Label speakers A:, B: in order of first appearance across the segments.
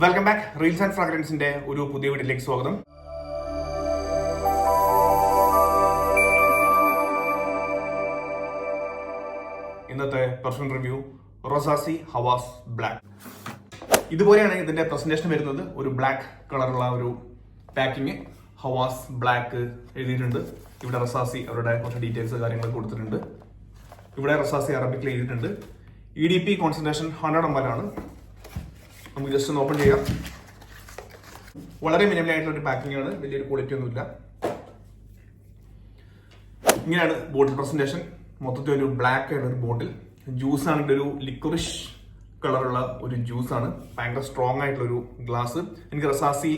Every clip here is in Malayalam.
A: വെൽക്കം ബാക്ക് റീൽസ് ആൻഡ് ഫ്രാഗ്രൻസിന്റെ ഒരു പുതിയ വീട്ടിലേക്ക് സ്വാഗതം. ഇന്നത്തെ perfume review Rasasi Hawas black ഇതുപോലെയാണ് ഇതിന്റെ പ്രസന്റേഷൻ വരുന്നത്. ഒരു ബ്ലാക്ക് കളറുള്ള ഒരു പാക്കിങ് ഹവാസ് ബ്ലാക്ക് എഴുതിയിട്ടുണ്ട്. ഇവിടെ റസാസി അവരുടെ കുറച്ച് ഡീറ്റെയിൽസ് കാര്യങ്ങൾ കൊടുത്തിട്ടുണ്ട്. ഇവിടെ റസാസി അറബിക്കിൽ എഴുതിയിട്ടുണ്ട്. E D P concentration hundred M L ആണ്. നമുക്ക് ജസ്റ്റ് ഒന്ന് ഓപ്പൺ ചെയ്യാം. വളരെ മിനിമൽ ആയിട്ടുള്ള ഒരു പാക്കിംഗ് ആണ്. വലിയൊരു ക്വാളിറ്റി ഒന്നുമില്ല. ഇങ്ങനെയാണ് ബോട്ടിൽ പ്രസന്റേഷൻ മൊത്തത്തിൽ ഒരു ബ്ലാക്ക് ആണ് ഒരു ബോട്ടിൽ ജ്യൂസ് ആണെങ്കിൽ ഒരു ലിക്വറിഷ് കളറുള്ള ഒരു ജ്യൂസ് ആണ്. ഭയങ്കര സ്ട്രോങ് ആയിട്ടുള്ള ഒരു ഗ്ലാസ് എനിക്ക് റസാസി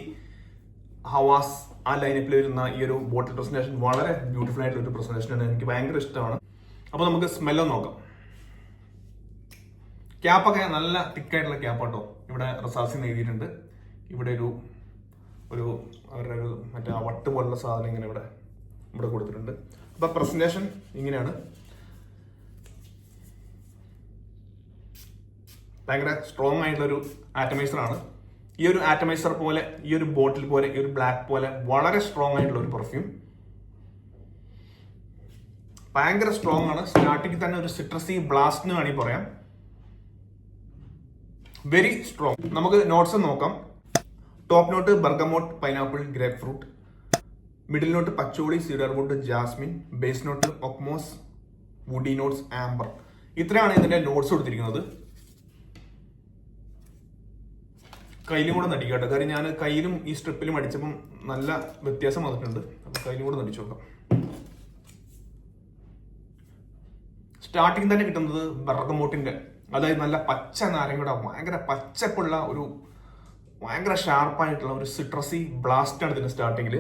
A: ഹവാസ് ആ ലൈനപ്പിൽ വരുന്ന ഈ ഒരു ബോട്ടിൽ പ്രസന്റേഷൻ വളരെ ബ്യൂട്ടിഫുൾ ആയിട്ടുള്ള ഒരു പ്രസന്റേഷൻ ആണ്. എനിക്ക് ഭയങ്കര ഇഷ്ടമാണ്. അപ്പോൾ നമുക്ക് സ്മെല്ലൊന്ന് നോക്കാം. ക്യാപ്പൊക്കെ നല്ല തിക്കായിട്ടുള്ള ക്യാപ്പാട്ടോ. ഇവിടെ റസാസി എഴുതിയിട്ടുണ്ട്. ഇവിടെ ഒരു ഒരു അവരുടെ ഒരു മറ്റേ വട്ട് പോലുള്ള സാധനം ഇങ്ങനെ ഇവിടെ ഇവിടെ കൊടുത്തിട്ടുണ്ട്. അപ്പൊ പ്രസന്റേഷൻ ഇങ്ങനെയാണ്. ഭയങ്കര സ്ട്രോങ് ആറ്റമൈസർ ആണ്. ഈ ഒരു ആറ്റമൈസർ പോലെ ഈ ഒരു ബോട്ടിൽ പോലെ ഈ ഒരു ബ്ലാക്ക് പോലെ വളരെ സ്ട്രോങ് ആയിട്ടുള്ള ഒരു പെർഫ്യൂം ഭയങ്കര സ്ട്രോങ് ആണ്. സ്റ്റാർട്ടിങ് തന്നെ ഒരു സിട്രസി ബ്ലാസ്റ്റ് എന്ന് വേണമെങ്കിൽ പറയാം. വെരി സ്ട്രോങ് നമുക്ക് നോട്ട്സ് നോക്കാം. Top note bergamot pineapple grapefruit middle note patchouli cedarwood jasmine base note oakmoss woody notes amber ഇത്രയാണ് ഇതിന്റെ നോട്ട്സ് കൊടുത്തിരിക്കുന്നത്. കയ്യിലും കൂടെ നടിക്കട്ടെ. കാര്യം ഞാൻ കയ്യിലും ഈ സ്ട്രിപ്പിലും അടിച്ചപ്പം നല്ല വ്യത്യാസം വന്നിട്ടുണ്ട്. അപ്പൊ കയ്യിലും കൂടെ നടിച്ചു നോക്കാം. സ്റ്റാർട്ടിങ് തന്നെ കിട്ടുന്നത് ബർഗമോട്ടിന്റെ അതായത് നല്ല പച്ച നാരങ്ങയുടെ ഭയങ്കര പച്ചപ്പുള്ള ഒരു ഭയങ്കര ഷാർപ്പായിട്ടുള്ള ഒരു സിട്രസി ബ്ലാസ്റ്റ് ആണ് ഇതിന്റെ സ്റ്റാർട്ടിങ്ങിൽ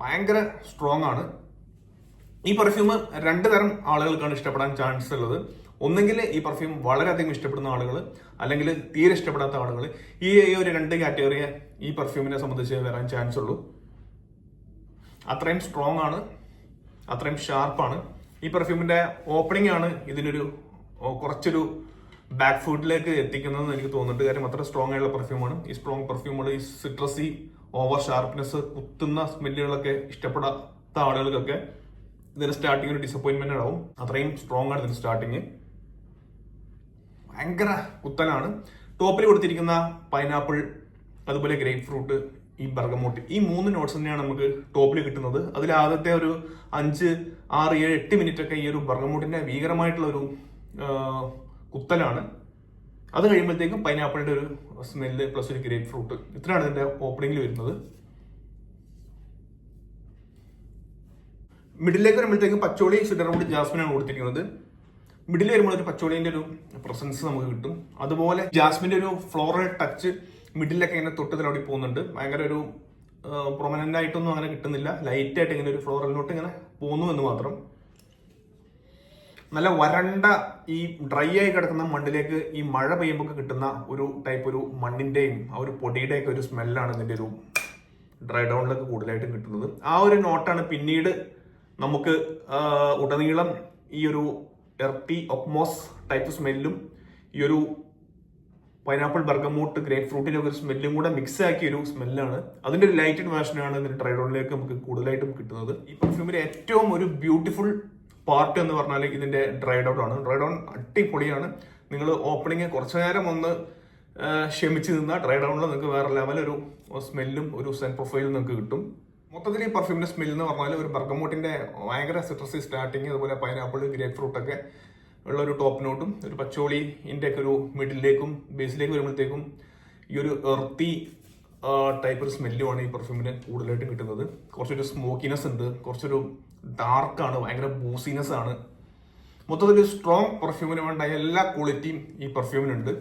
A: ഭയങ്കര സ്ട്രോങ് ആണ്. ഈ പെർഫ്യൂം രണ്ട് തരം ആളുകൾക്കാണ് ഇഷ്ടപ്പെടാൻ ചാൻസ് ഉള്ളത്. ഒന്നെങ്കിൽ ഈ പെർഫ്യൂം വളരെയധികം ഇഷ്ടപ്പെടുന്ന ആളുകൾ അല്ലെങ്കിൽ തീരെ ഇഷ്ടപ്പെടാത്ത ആളുകൾ ഈ ഒരു രണ്ട് കാറ്റഗറിയെ ഈ പെർഫ്യൂമിനെ സംബന്ധിച്ച് വരാൻ ചാൻസ് ഉള്ളൂ. അത്രയും സ്ട്രോങ് ആണ്. അത്രയും ഷാർപ്പാണ് ഈ പെർഫ്യൂമിന്റെ ഓപ്പണിംഗ് ആണ് ഇതിനൊരു കുറച്ചൊരു ബാക്ക് ഫുഡിലേക്ക് എത്തിക്കുന്നതെന്ന് എനിക്ക് തോന്നുന്നുണ്ട്. കാര്യം അത്ര സ്ട്രോങ് ആയിട്ടുള്ള പെർഫ്യൂമാണ് ഈ സ്ട്രോങ് പെർഫ്യൂമുകൾ ഈ സിട്രസി ഓവർ ഷാർപ്നെസ് കുത്തുന്ന സ്മെല്ലുകളൊക്കെ ഇഷ്ടപ്പെടാത്ത ആളുകൾക്കൊക്കെ ഇതിന്റെ സ്റ്റാർട്ടിങ് ഒരു ഡിസപ്പോയിൻമെന്റ് ആവും അത്രയും സ്ട്രോങ് ആണ് ഇതിന്റെ സ്റ്റാർട്ടിങ് ഭയങ്കര കുത്തനാണ്. ടോപ്പിൽ കൊടുത്തിരിക്കുന്ന പൈനാപ്പിൾ അതുപോലെ ഗ്രേപ്പ് ഫ്രൂട്ട് ഈ ബർഗമോട്ട് ഈ മൂന്ന് നോട്ട്സ് തന്നെയാണ് നമുക്ക് ടോപ്പിൽ കിട്ടുന്നത്. അതിൽ ആദ്യത്തെ ഒരു അഞ്ച് ആറ് ഏഴ് എട്ട് മിനിറ്റ് ഒക്കെ ഈ ഒരു ബർഗമോട്ടിന്റെ ഭീകരമായിട്ടുള്ള ഒരു കുത്തലാണ് അത് കഴിയുമ്പോഴത്തേക്കും പൈനാപ്പിളിന്റെ ഒരു സ്മെല്ല് പ്ലസ് ഒരു ഗ്രേപ്പ് ഫ്രൂട്ട് ഇത്രയാണ് ഇതിന്റെ ഓപ്പണിംഗിൽ വരുന്നത്. മിഡിലേക്ക് വരുമ്പോഴത്തേക്കും പച്ചോളി സിഡറും ജാസ്മിൻ ആണ് കൊടുത്തിരിക്കുന്നത്. മിഡിൽ വരുമ്പോൾ ഒരു പച്ചോളിന്റെ ഒരു പ്രസൻസ് നമുക്ക് കിട്ടും. അതുപോലെ ജാസ്മിന്റെ ഒരു ഫ്ലോറൽ ടച്ച് മിഡിലൊക്കെ ഇങ്ങനെ തൊട്ട് തലോടി പോകുന്നുണ്ട്. ഭയങ്കര ഒരു പ്രൊമനന്റ് ആയിട്ടൊന്നും അങ്ങനെ കിട്ടുന്നില്ല. ലൈറ്റ് ആയിട്ട് ഇങ്ങനെ ഒരു ഫ്ലോറൽ നോട്ട് ഇങ്ങനെ പോകുന്നു എന്ന് മാത്രം. നല്ല വരണ്ട ഈ ഡ്രൈ ആയി കിടക്കുന്ന മണ്ണിലേക്ക് ഈ മഴ പെയ്യുമ്പോൾ കിട്ടുന്ന ഒരു ടൈപ്പ് ഒരു മണ്ണിന്റെയും ആ ഒരു പൊടിയുടെ ഒക്കെ ഒരു സ്മെല്ലാണ് ഇതിന്റെ ഒരു ഡ്രൈ ഡൗണിലൊക്കെ കൂടുതലായിട്ടും കിട്ടുന്നത്. ആ ഒരു നോട്ടാണ് പിന്നീട് നമുക്ക് ഉടനീളം ഈ ഒരു എർത്തി ഒക്മോസ് ടൈപ്പ് സ്മെല്ലും ഈ ഒരു പൈനാപ്പിൾ ബർഗമൂട്ട് ഗ്രേപ്പ് ഫ്രൂട്ടിന്റെ ഒരു സ്മെല്ലും കൂടെ മിക്സ് ആക്കിയ ഒരു സ്മെല്ലാണ് അതിന്റെ ഒരു ലൈറ്റഡ് വേർഷനാണ് ഇതിന്റെ ഡ്രൈ ഡൗണിലേക്ക് നമുക്ക് കൂടുതലായിട്ടും കിട്ടുന്നത്. ഈ പെർഫ്യൂമിന്റെ ഏറ്റവും ഒരു ബ്യൂട്ടിഫുൾ പാർട്ട് എന്ന് പറഞ്ഞാൽ ഇതിന്റെ ഡ്രൈ ഡൗൺ ആണ്. ഡ്രൈ ഡൗൺ അടിപൊളിയാണ്. നിങ്ങൾ ഓപ്പണിങ് കുറച്ചു നേരം ഒന്ന് ക്ഷമിച്ച് നിന്നാൽ ഡ്രൈ ഡൗണിൽ നിങ്ങൾക്ക് വേറെ ലെവൽ ഒരു സ്മെല്ലും ഒരു സെൻ പ്രൊഫൈലും നിങ്ങൾക്ക് കിട്ടും. മൊത്തത്തിൽ ഈ പെർഫ്യൂമിന്റെ സ്മെൽ എന്ന് പറഞ്ഞാൽ ഒരു ബർഗമോട്ടിന്റെ ഭയങ്കര സിട്രസി സ്റ്റാർട്ടിങ് അതുപോലെ പൈനാപ്പിൾ ഗ്രേപ്പ് ഫ്രൂട്ട് ഒക്കെ ഉള്ള ഒരു ടോപ്പ് നോട്ടും ഒരു പച്ചോളി ഒക്കെ ഒരു മിഡിലേക്കും ബേസിലേക്ക് വരുമ്പോഴത്തേക്കും ഈ ഒരു എർത്തി ടൈപ്പ് ഒരു സ്മെല്ലുമാണ് ഈ പെർഫ്യൂമിന് കൂടുതലായിട്ട് കിട്ടുന്നത്. കുറച്ചൊരു സ്മോക്കിനെസ് ഉണ്ട്. കുറച്ചൊരു ഡാർക്കാണ് ഭയങ്കര ബൂസിനെസ് ആണ്. മൊത്തത്തിൽ സ്ട്രോങ് പെർഫ്യൂമിന് വേണ്ട എല്ലാ ക്വാളിറ്റിയും ഈ പെർഫ്യൂമിനുണ്ട്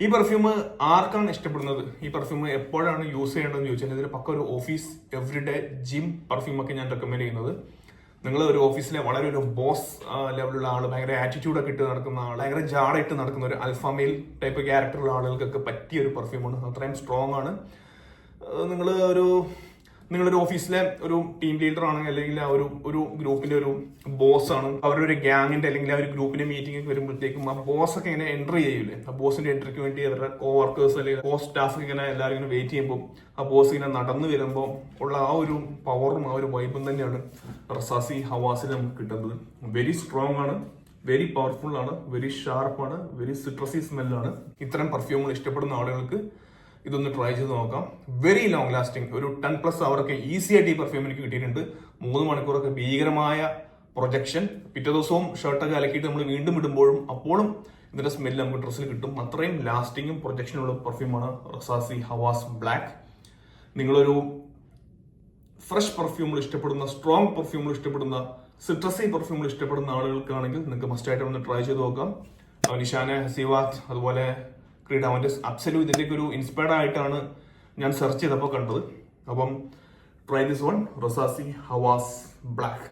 A: ഈ പെർഫ്യൂം ആർക്കാണ് ഇഷ്ടപ്പെടുന്നത്? ഈ പെർഫ്യൂം എപ്പോഴാണ് യൂസ് ചെയ്യേണ്ടതെന്ന് ചോദിച്ചാൽ ഇതിന് പക്ക ഒരു ഓഫീസ് എവറിഡേ ജിം പെർഫ്യൂമൊക്കെ ഞാൻ റെക്കമെൻഡ് ചെയ്യുന്നത്. നിങ്ങൾ ഒരു ഓഫീസിലെ വളരെ ഒരു ബോസ് ലെവലുള്ള ആൾ ഭയങ്കര ആറ്റിറ്റ്യൂഡൊക്കെ ഇട്ട് നടക്കുന്ന ആൾ ഭയങ്കര ജാടായിട്ട് നടക്കുന്ന ഒരു അൽഫാമെയിൽ ടൈപ്പ് ക്യാരക്ടറുള്ള ആളുകൾക്കൊക്കെ പറ്റിയ ഒരു പെർഫ്യൂമാണ് അത്രയും സ്ട്രോങ് ആണ്. നിങ്ങൾ ഒരു നിങ്ങളൊരു ഓഫീസിലെ ഒരു ടീം ലീഡർ ആണ് അല്ലെങ്കിൽ ആ ഒരു ഒരു ഗ്രൂപ്പിന്റെ ഒരു ബോസ് ആണ്. അവരുടെ ഒരു ഗ്യാങ്ങിന്റെ അല്ലെങ്കിൽ ആ ഒരു ഗ്രൂപ്പിന്റെ മീറ്റിംഗ് ഒക്കെ വരുമ്പോഴത്തേക്കും ആ ബോസ് ഒക്കെ ഇങ്ങനെ എൻട്രി ചെയ്യൂലേ. ആ ബോസിന്റെ എൻട്രിക്ക് വേണ്ടി അവരുടെ കോ വർക്കേഴ്സ് അല്ലെങ്കിൽ കോ സ്റ്റാഫ് ഇങ്ങനെ എല്ലാവരും ഇങ്ങനെ വെയിറ്റ് ചെയ്യുമ്പോൾ ആ ബോസ് ഇങ്ങനെ നടന്നു വരുമ്പോൾ ഉള്ള ആ ഒരു പവറും ആ ഒരു വൈബും തന്നെയാണ് റസാസി ഹവാസിൽ നമുക്ക് കിട്ടുന്നത്. വെരി സ്ട്രോങ് ആണ് വെരി പവർഫുൾ ആണ് വെരി ഷാർപ്പാണ് വെരി സിട്രസി സ്മെല്ലാണ് ഇത്തരം പെർഫ്യൂമുകൾ ഇഷ്ടപ്പെടുന്ന ആളുകൾക്ക് ഇതൊന്ന് ട്രൈ ചെയ്ത് നോക്കാം. വെരി ലോങ് ലാസ്റ്റിംഗ് ഒരു ടെൻ പ്ലസ് അവർക്ക് ഈസി ആയിട്ട് ഈ പെർഫ്യൂം എനിക്ക് കിട്ടിയിട്ടുണ്ട്. മൂന്ന് മണിക്കൂറൊക്കെ ഭീകരമായ പ്രൊജക്ഷൻ പിറ്റേ ദിവസവും ഷർട്ടൊക്കെ അലക്കിയിട്ട് നമ്മൾ വീണ്ടും ഇടുമ്പോഴും അപ്പോഴും ഇതിന്റെ സ്മെല്ല് നമുക്ക് ഡ്രസ്സിൽ കിട്ടും. അത്രയും ലാസ്റ്റിങ്ങും പ്രൊജക്ഷനുള്ള പെർഫ്യൂമാണ് റസാസി ഹവാസ് ബ്ലാക്ക് നിങ്ങളൊരു ഫ്രഷ് പെർഫ്യൂമുകൾ ഇഷ്ടപ്പെടുന്ന സ്ട്രോങ് പെർഫ്യൂമുകൾ ഇഷ്ടപ്പെടുന്ന സിട്രസി പെർഫ്യൂമുകൾ ഇഷ്ടപ്പെടുന്ന ആളുകൾക്കാണെങ്കിൽ നിങ്ങൾക്ക് മസ്റ്റായിട്ട് ഒന്ന് ട്രൈ ചെയ്ത് നോക്കാം. നിഷാന നിഷാനെ ഹസീവാത്ത് അതുപോലെ ക്രീഡ് അവന്റെ അബ്സലു ഇതിന്റെയൊക്കെ ഒരു ഇൻസ്പയർഡ് ആയിട്ടാണ് ഞാൻ സെർച്ച് ചെയ്തപ്പോൾ കണ്ടത്. അപ്പം try this one Rasasi Hawas black